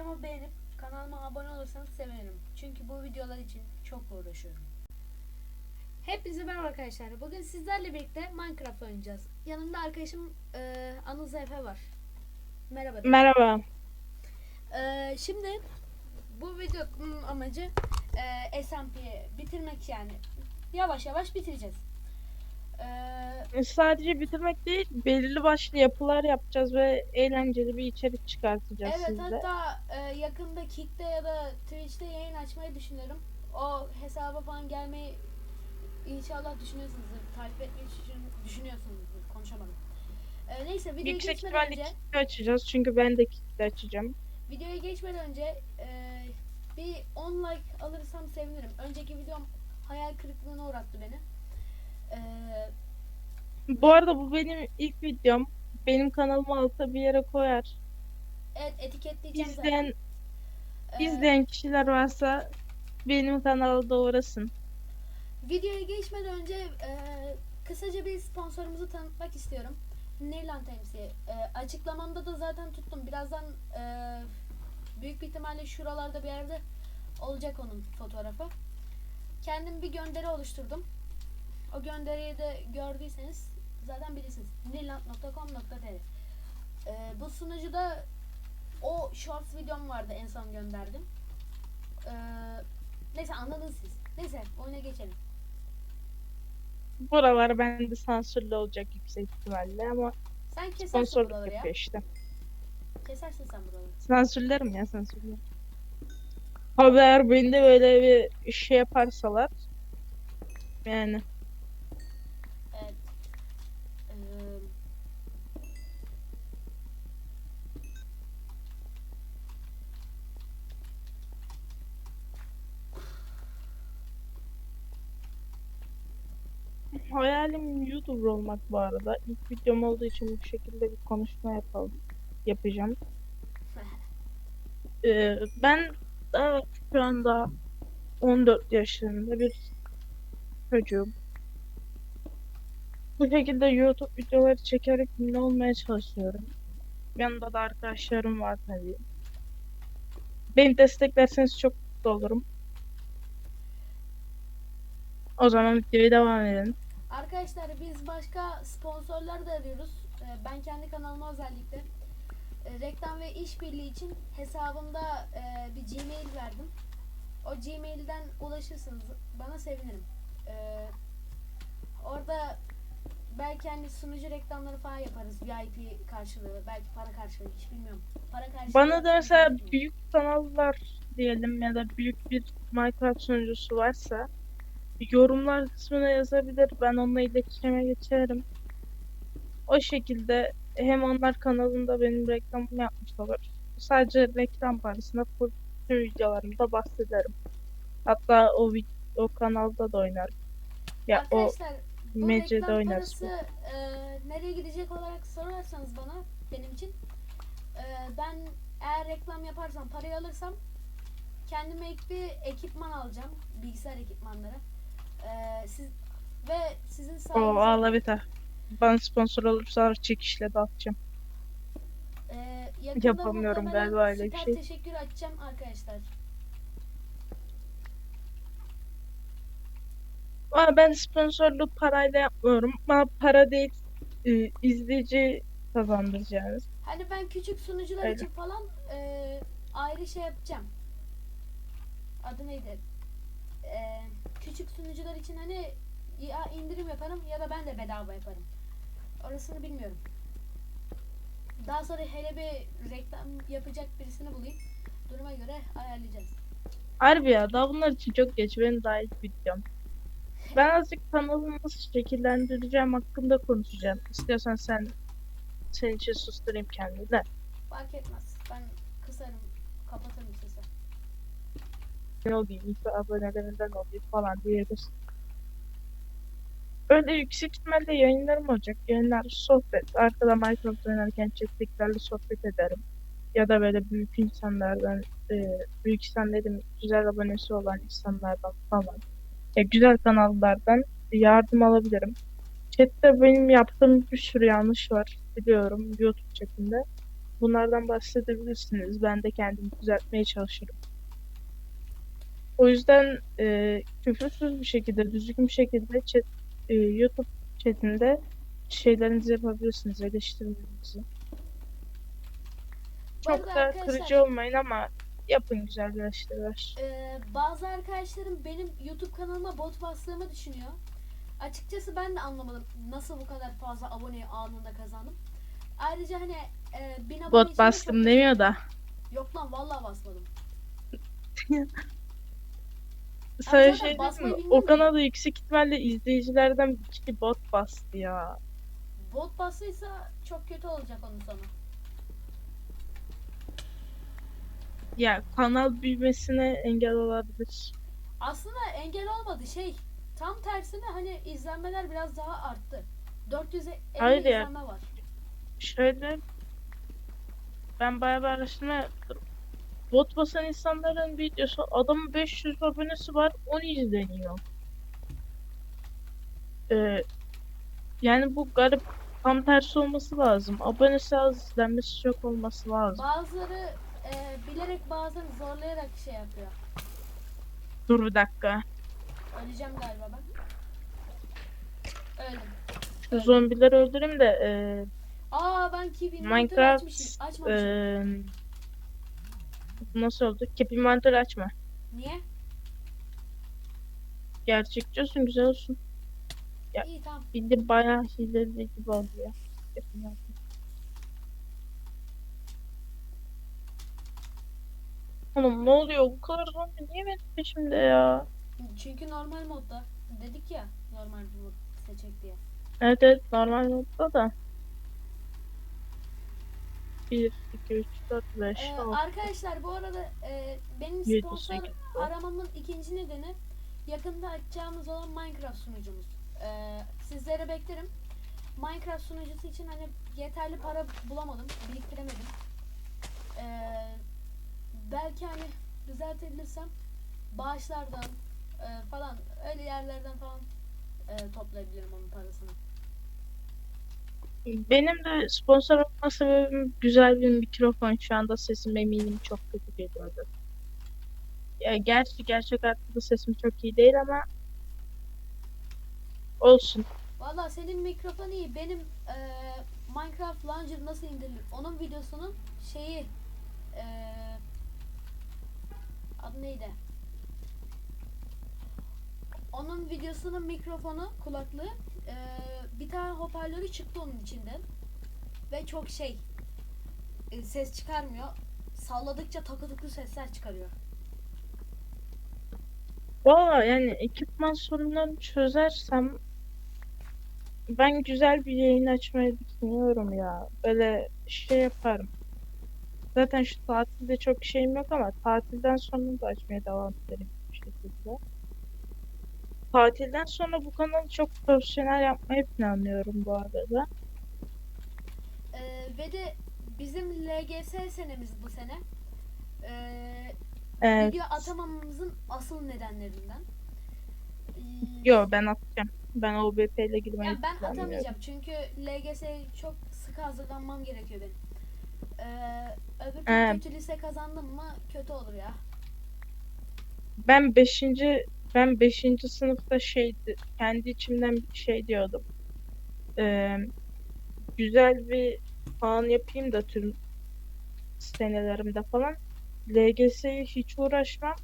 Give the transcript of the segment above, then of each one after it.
videomu beğenip kanalıma abone olursanız sevinirim. Çünkü bu videolar için çok uğraşıyorum. Hepinize merhaba arkadaşlar. Bugün sizlerle birlikte Minecraft oynayacağız. Yanımda arkadaşım e, Anıl Zeyfe var. Merhaba. Merhaba. E, şimdi bu videonun amacı e, SMP'yi bitirmek yani. Yavaş yavaş bitireceğiz. E, Sadece bitirmek değil, belirli başlı yapılar yapacağız ve eğlenceli bir içerik çıkartacağız Evet sizle. hatta e, yakında Kick'te ya da Twitch'te yayın açmayı düşünüyorum. O hesaba falan gelmeyi inşallah düşünüyorsunuzdur. Takip etmeyi düşün- düşünüyorsunuzdur. Konuşamadım. E, neyse videoya Yüksek geçmeden ihtimalle önce Kick'te açacağız çünkü ben de Kick'te açacağım. videoya geçmeden önce e, bir 10 like alırsam sevinirim. Önceki videom hayal kırıklığına uğrattı beni. E, Bu arada bu benim ilk videom. Benim kanalımı alta bir yere koyar. evet etiketleyeceğim zaten. İzleyen, E, izleyen kişiler varsa benim kanala da uğrasın. Videoya geçmeden önce e, kısaca bir sponsorumuzu tanıtmak istiyorum. Neyland MC. E, açıklamamda da zaten tuttum. Birazdan e, büyük bir ihtimalle şuralarda bir yerde olacak onun fotoğrafı. Kendim bir gönderi oluşturdum. O gönderiyi de gördüyseniz zaten bilirsiniz. neyland.com.tr e, Bu sunucuda o shorts videom vardı en son gönderdim. E, neyse anladınız siz. Neyse oyuna geçelim. Buralar bende sansürlü olacak yüksek ihtimalle ama Sen kesersin sponsorluk buraları ya. işte. Kesersin sen buraları. Sansürlerim ya sansürlerim. Haber beni de böyle bir şey yaparsalar yani Evet. Ee, Hayalim YouTuber olmak bu arada. İlk videom olduğu için bu şekilde bir konuşma yapalım. Yapacağım. Ee, ben daha şu anda 14 yaşlarında bir çocuğum. Bu şekilde YouTube videoları çekerek ünlü olmaya çalışıyorum. Yanında da arkadaşlarım var tabii. Beni desteklerseniz çok mutlu olurum. O zaman videoya devam edelim. Arkadaşlar biz başka sponsorlar da arıyoruz. Ee, ben kendi kanalıma özellikle e, reklam ve işbirliği için hesabımda e, bir Gmail verdim. O Gmail'den ulaşırsınız. Bana sevinirim. Ee, orada belki hani sunucu reklamları falan yaparız. VIP karşılığı, belki para karşılığı hiç bilmiyorum. Para karşılığı Bana da mesela bilmiyorum. büyük kanallar diyelim ya da büyük bir Minecraft sunucusu varsa yorumlar kısmına yazabilir. Ben onunla iletişime geçerim. O şekilde hem onlar kanalında benim reklamımı yapmış olur. Sadece reklam parasına full tüm videolarımda bahsederim. Hatta o o kanalda da oynarım. Ya o Arkadaşlar bu Mecede reklam oynarız parası e, nereye gidecek olarak sorarsanız bana benim için e, ben eğer reklam yaparsam parayı alırsam kendime ek bir ekipman alacağım bilgisayar ekipmanları E, siz ve sizin o sayenizde ağla biter. Bana sponsor olursa çekişle dağıtacağım. e, yakında Yapamıyorum galiba öyle bir şey. teşekkür açacağım arkadaşlar. Ama ben sponsorluk parayla yapmıyorum. Ama para değil e, izleyici kazandıracağınız. Hani ben küçük sunucular Öyle. için falan e, ayrı şey yapacağım. Adı neydi? E, küçük sunucular için hani ya indirim yaparım ya da ben de bedava yaparım. Orasını bilmiyorum. Daha sonra hele bir reklam yapacak birisini bulayım. Duruma göre ayarlayacağız. Harbi ya daha bunlar için çok geç. Benim daha ilk videom. Ben azıcık kanalımı nasıl şekillendireceğim hakkında konuşacağım. İstiyorsan sen senin için susturayım kendimi de. Fark etmez. Ben kısarım, kapatırım sesi. Ne olayım, ilk abonelerinden olayım falan diyebilirsin. Öyle yüksek ihtimalle yayınlarım olacak. Yayınlar sohbet. Arkada Minecraft oynarken chat'tekilerle sohbet ederim. Ya da böyle büyük insanlardan, e, büyük insan dedim güzel abonesi olan insanlardan falan. Ya güzel kanallardan yardım alabilirim. Chat'te benim yaptığım bir sürü yanlış var biliyorum YouTube chat'inde. bunlardan bahsedebilirsiniz. Ben de kendimi düzeltmeye çalışırım. O yüzden e, küfürsüz bir şekilde, düzgün bir şekilde chat, e, YouTube chatinde şeylerinizi yapabilirsiniz, eleştirilerinizi. Çok da kırıcı olmayın ama yapın güzel eleştiriler. Ee, bazı arkadaşlarım benim YouTube kanalıma bot bastığımı düşünüyor. Açıkçası ben de anlamadım nasıl bu kadar fazla aboneyi anında kazandım. Ayrıca hani e, bin abone Bot bastım demiyor da. Yok lan vallahi basmadım. Zaten şey basmayı mi? bilmiyorum O ki. kanalda yüksek ihtimalle izleyicilerden bir kişi bot bastı ya. Bot bastıysa çok kötü olacak onun sonu. Ya kanal büyümesine engel olabilir. Aslında engel olmadı şey. Tam tersine hani izlenmeler biraz daha arttı. 450 Hayır ya. izlenme var. Şöyle ben bayağı bir araştırma yaptım. Bot basan insanların videosu adamın 500 abonesi var 10 izleniyor. Ee, yani bu garip tam tersi olması lazım. Abonesi az izlenmesi çok olması lazım. Bazıları e, bilerek bazen zorlayarak şey yapıyor. Dur bir dakika. Öleceğim galiba ben. Öldüm. Şu zombileri öldüreyim de e, Aa ben Inventory Minecraft açmışım. Açmamışım. e, nasıl oldu? Keep inventory açma. Niye? Gerçekçi olsun güzel olsun. Ya. İyi tamam. Bildiğin bayağı hileli gibi oldu ya. Oğlum ne oluyor? Bu kadar zombi niye benim peşimde ya? Çünkü normal modda. Dedik ya normal bir mod seçecek diye. Evet evet normal modda da. 1, 2, 3, 4, 5, Ee, 6, arkadaşlar bu arada e, benim 7, sponsor 8, aramamın ikinci nedeni yakında açacağımız olan Minecraft sunucumuz. Ee, sizlere beklerim. Minecraft sunucusu için hani yeterli para bulamadım, biriktiremedim. Ee, belki hani düzeltebilirsem bağışlardan e, falan öyle yerlerden falan e, toplayabilirim onun parasını. Benim de sponsor olma sebebim güzel bir mikrofon. Şu anda sesim eminim çok kötü geliyordu. Ya gerçi gerçek hayatta da sesim çok iyi değil ama olsun. Valla senin mikrofon iyi. Benim e, Minecraft Launcher nasıl indirilir? Onun videosunun şeyi e, adı neydi? Onun videosunun mikrofonu, kulaklığı e, bir tane hoparlörü çıktı onun içinden. Ve çok şey e, ses çıkarmıyor. Salladıkça takı sesler çıkarıyor. Valla yani ekipman sorunlarını çözersem ben güzel bir yayın açmayı düşünüyorum ya. Böyle şey yaparım. Zaten şu tatilde çok şeyim yok ama tatilden sonra da açmaya devam ederim bu şekilde. Tatilden sonra bu kanalı çok profesyonel yapmayı planlıyorum bu arada. E, ve de bizim LGS senemiz bu sene. E, Evet. Video atamamamızın asıl nedenlerinden. Ee, Yo ben atacağım. Ben OBP ile girmeyi ben atamayacağım çünkü LGS'ye çok sıkı hazırlanmam gerekiyor benim. Ee, öbür Ee. kötü lise kazandım mı kötü olur ya. Ben 5. ben 5. sınıfta şeydi kendi içimden şey diyordum. Ee, güzel bir puan yapayım da tüm senelerimde falan. LGS'ye hiç uğraşmam.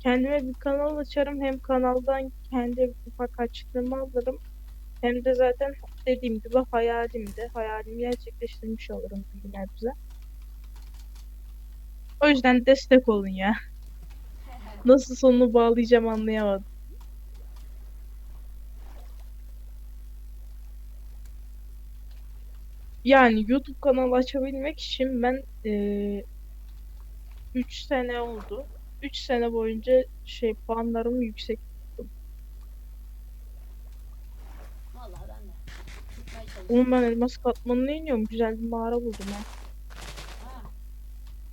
Kendime bir kanal açarım. Hem kanaldan kendi ufak açlığımı alırım. Hem de zaten dediğim gibi hayalimdi. Hayalimi gerçekleştirmiş olurum bir nebze. O yüzden destek olun ya. Nasıl sonunu bağlayacağım anlayamadım. Yani YouTube kanalı açabilmek için ben 3 sene oldu. 3 sene boyunca şey puanlarımı yüksek tuttum. Oğlum ben elmas katmanına iniyorum. Güzel bir mağara buldum ha.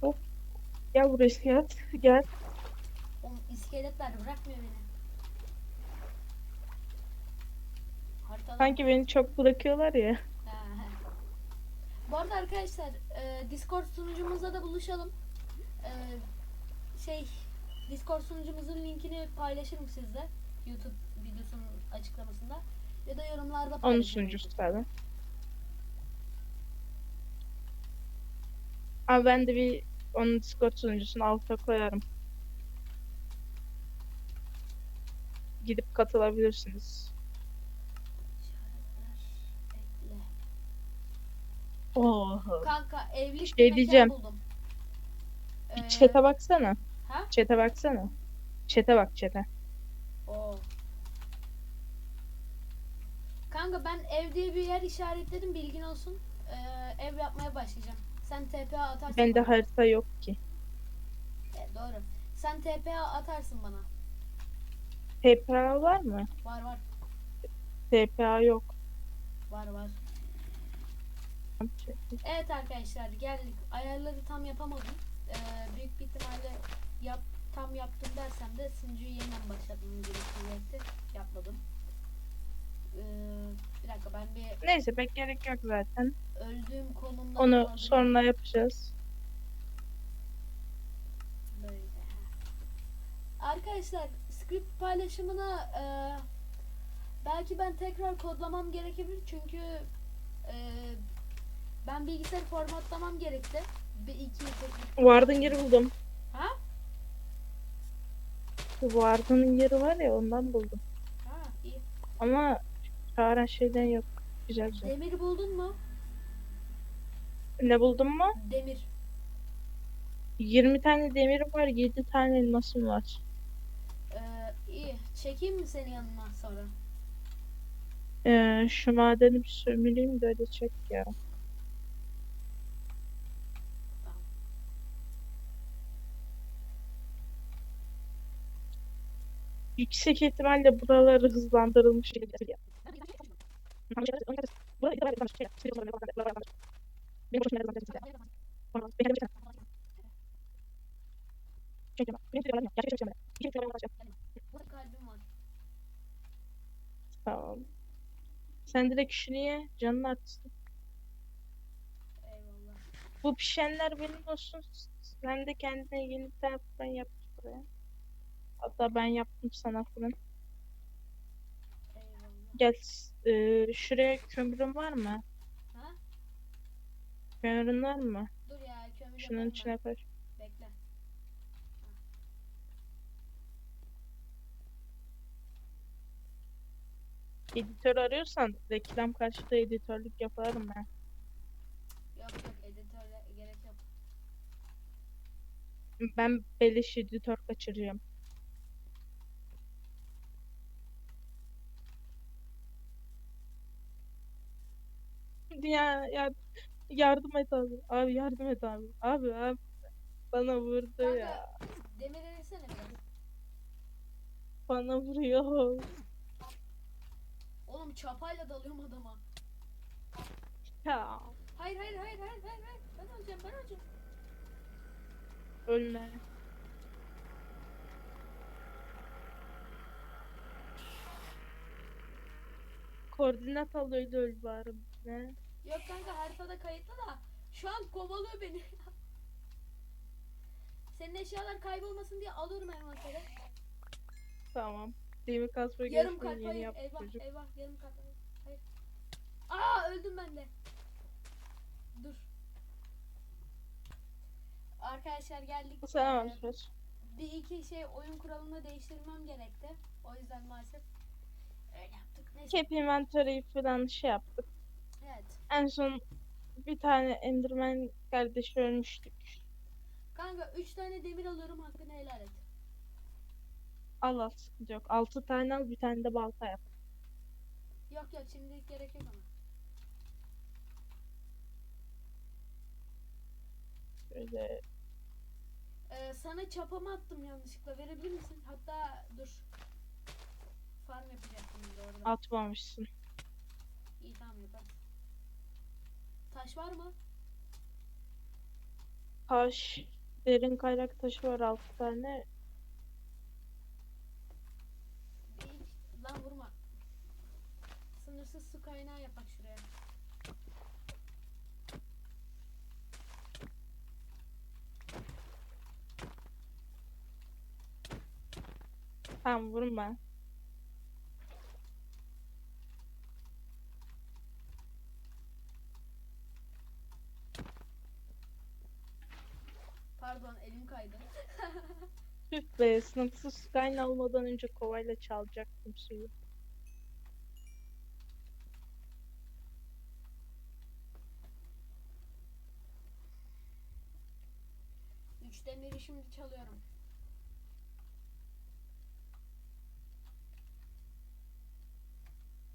Ha, Gel buraya iskelet. Gel. İskeletler bırakmıyor beni. Haritada. Sanki beni çok bırakıyorlar ya. Bu arada arkadaşlar e, Discord sunucumuzda da buluşalım. E, şey Discord sunucumuzun linkini paylaşırım sizle. YouTube videosunun açıklamasında. Ya da yorumlarda Onun paylaşırım. sunucusu tabi. Ama ben de bir onun Discord sunucusunu alta koyarım. Gidip katılabilirsiniz. İşaretler, ekle. Oho. Kanka evlilik Şey diyeceğim. buldum. Ee, Chat'e baksana. Ha? Chat'e baksana. Chat'e bak chat'e. Oo. Kanka ben ev diye bir yer işaretledim bilgin olsun. Ee, ev yapmaya başlayacağım. Sen TPA atarsın Bende harita yok ki. E, doğru. Sen TPA atarsın bana. TPA var mı? Var var. TPA yok. Var var. Evet arkadaşlar geldik. Ayarları tam yapamadım. Ee, büyük bir ihtimalle yap, tam yaptım dersem de sunucuyu yeniden başlatmam gerekecekti. Yapmadım. Ee, bir dakika ben bir Neyse pek gerek yok zaten. öldüğüm konumda Onu sonra yapacağız. Böyle. Arkadaşlar script paylaşımına e, belki ben tekrar kodlamam gerekebilir çünkü e, ben bilgisayarı formatlamam gerekti. Bir iki. Ward'ın yeri buldum. Ha? Ward'ın yeri var ya ondan buldum. Ha iyi. Ama çağıran şeyden yok. Güzel güzel. Demir buldun mu? Ne buldun mu? Demir. 20 tane demirim var, 7 tane elmasım var. Çekeyim mi seni yanıma sonra? Ee, şu madeni bir sömüreyim de öyle çek ya. Yüksek ihtimalle buraları hızlandırılmış. Burada kalbim var. Tamam. Sen direkt şunu ye, canın artsın. Eyvallah. Bu pişenler benim olsun. Sen de kendine yeni bir tane fırın yap buraya. Hatta ben yaptım sana fırın. Eyvallah. Gel, e, şuraya kömürün var mı? Ha? Kömürün var mı? Dur ya kömür Şunun içine koy. ben. Bekle. Editör arıyorsan reklam karşıtı editörlük yaparım ben. Yok yok editörle gerek yok. Ben beleş editör kaçırıyorum. Ya, ya yardım et abi. Abi yardım et abi. Abi abi bana vurdu ya. Kanka demir erisene biraz. Bana vuruyor. Oğlum çapayla dalıyorum adama. Ya Hayır hayır hayır hayır hayır hayır. Ben öleceğim ben öleceğim. ölme. Koordinat al öyle öl bari. Ne? Yok kanka haritada kayıtlı da şu an kovalıyor beni. Senin eşyalar kaybolmasın diye alıyorum envantere. Tamam. Demir kasma Yarım kalp yeni hayır yaptı eyvah çocuk. eyvah yarım kalp hayır. hayır. Aa öldüm ben de. Dur. Arkadaşlar geldik. Sen Ee, bir iki şey oyun kuralını değiştirmem gerekti. O yüzden maalesef öyle yaptık. Neyse. İnventory falan şey yaptık. Evet. En son bir tane Enderman kardeşi ölmüştük. Kanka 3 tane demir alıyorum hakkını helal et. Al al sıkıntı yok. 6 tane al bir tane de balta yap. Yok yok şimdilik gerek yok ama. Böyle Ee, sana çapamı attım yanlışlıkla verebilir misin? Hatta dur. Farm yapacaktım bir de orada. atmamışsın. İyi tamam yaparız. Taş var mı? Taş, derin kaynak taşı var 6 tane. sınırsız su kaynağı yapak şuraya. Tamam vurma. Pardon elim kaydı. Tüh be sınırsız su kaynağı olmadan önce kovayla çalacaktım suyu. Üç demiri şimdi çalıyorum.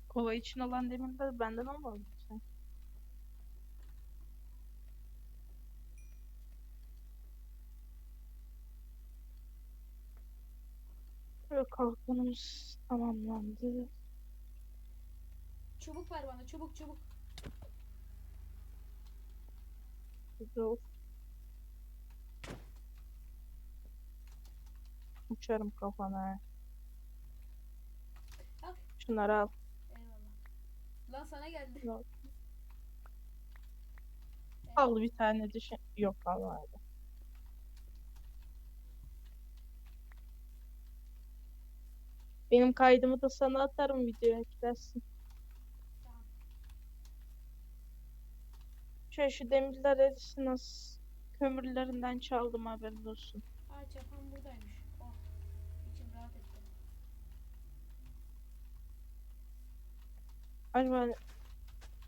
Kova için olan demirler benden olmadı? Ve kalkanımız tamamlandı. Çubuk ver bana çubuk çubuk. Güzel. Uçarım kafana. Al. Şunları al. Eyvallah. Lan sana geldi. Yok. Al bir tane düşün. Yok almadı. Benim kaydımı da sana atarım videoya eklersin. Tamam. Şöyle şu demirler erisin az. Kömürlerinden çaldım haberin olsun. Aa çapan buradaymış. Acaba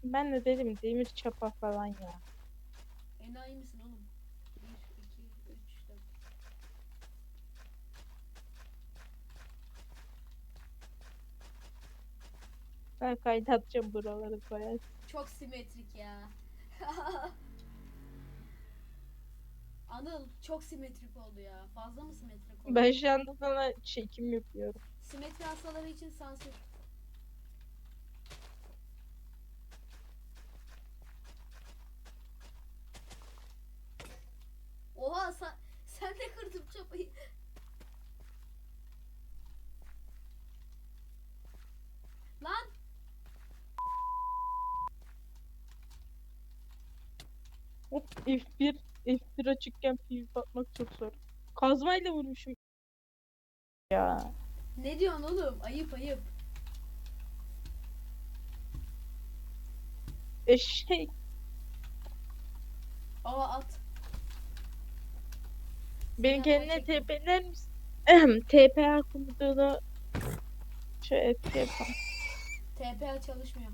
ben de dedim demir çapa falan ya. Enayi misin oğlum? 1, 2, 3, 4. Ben kaydı atacağım buraları koyar. Çok simetrik ya. Anıl çok simetrik oldu ya. Fazla mı simetrik oldu? Ben şu anda sana çekim yapıyorum. Simetri hastaları için sansür. Oha sen, sen de kırdın çapayı. Lan Hop F1 F1 açıkken PvP atmak çok zor. Kazmayla vurmuşum. Ya. ne diyorsun oğlum? Ayıp ayıp. Eşek. Aa at. Beni kendine. TP'ler misin? TPA komutanı şöyle yapalım. TPA çalışmıyor.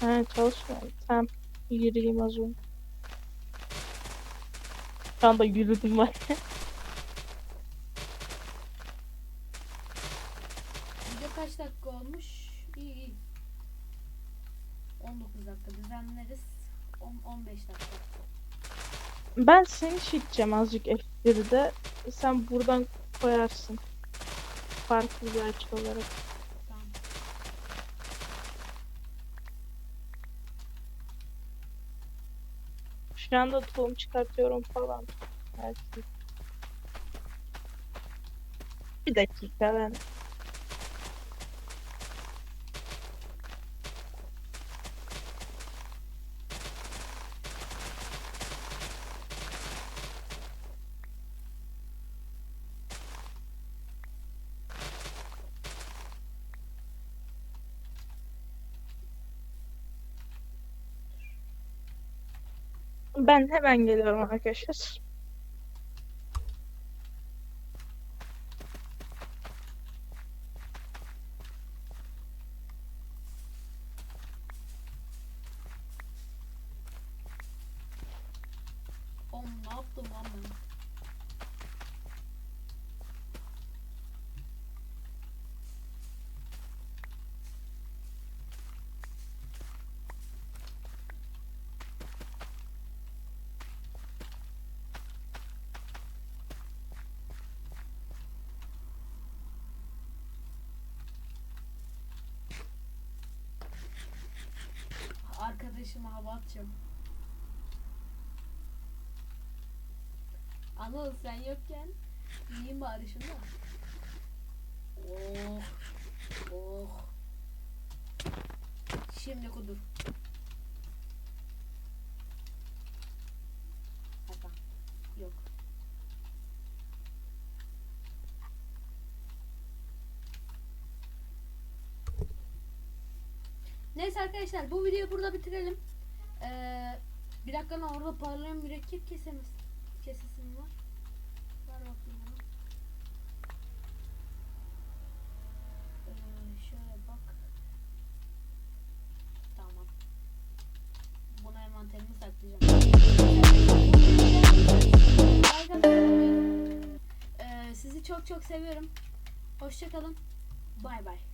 Ha çalışmıyor. Tamam. Yürüyeyim az önce. Şu anda yürüdüm var. Video kaç dakika olmuş? İyi iyi. 19 dakika düzenleriz. 10 15 dakika. Ben seni çekeceğim azıcık F1'de. Sen buradan koyarsın. Farklı bir açı olarak. Tamam. Şu tohum çıkartıyorum falan. Belki. Bir dakika ben. Ben hemen geliyorum arkadaşlar. Oğlum ne yaptım lan ben? Arkadaşıma hava atacağım. Anıl sen yokken yiyeyim bari şunu. Oh. Oh. Şimdi kudur. Hatta. Yok. Neyse arkadaşlar bu videoyu burada bitirelim. Ee, bir dakika lan orada parlayan mürekkep kesemiz. Kesesim var. Ver bakayım onu. Ee, şöyle bak. Tamam. Bunu envanterime saklayacağım. Ee, sizi çok çok seviyorum. Hoşçakalın. Bay bay.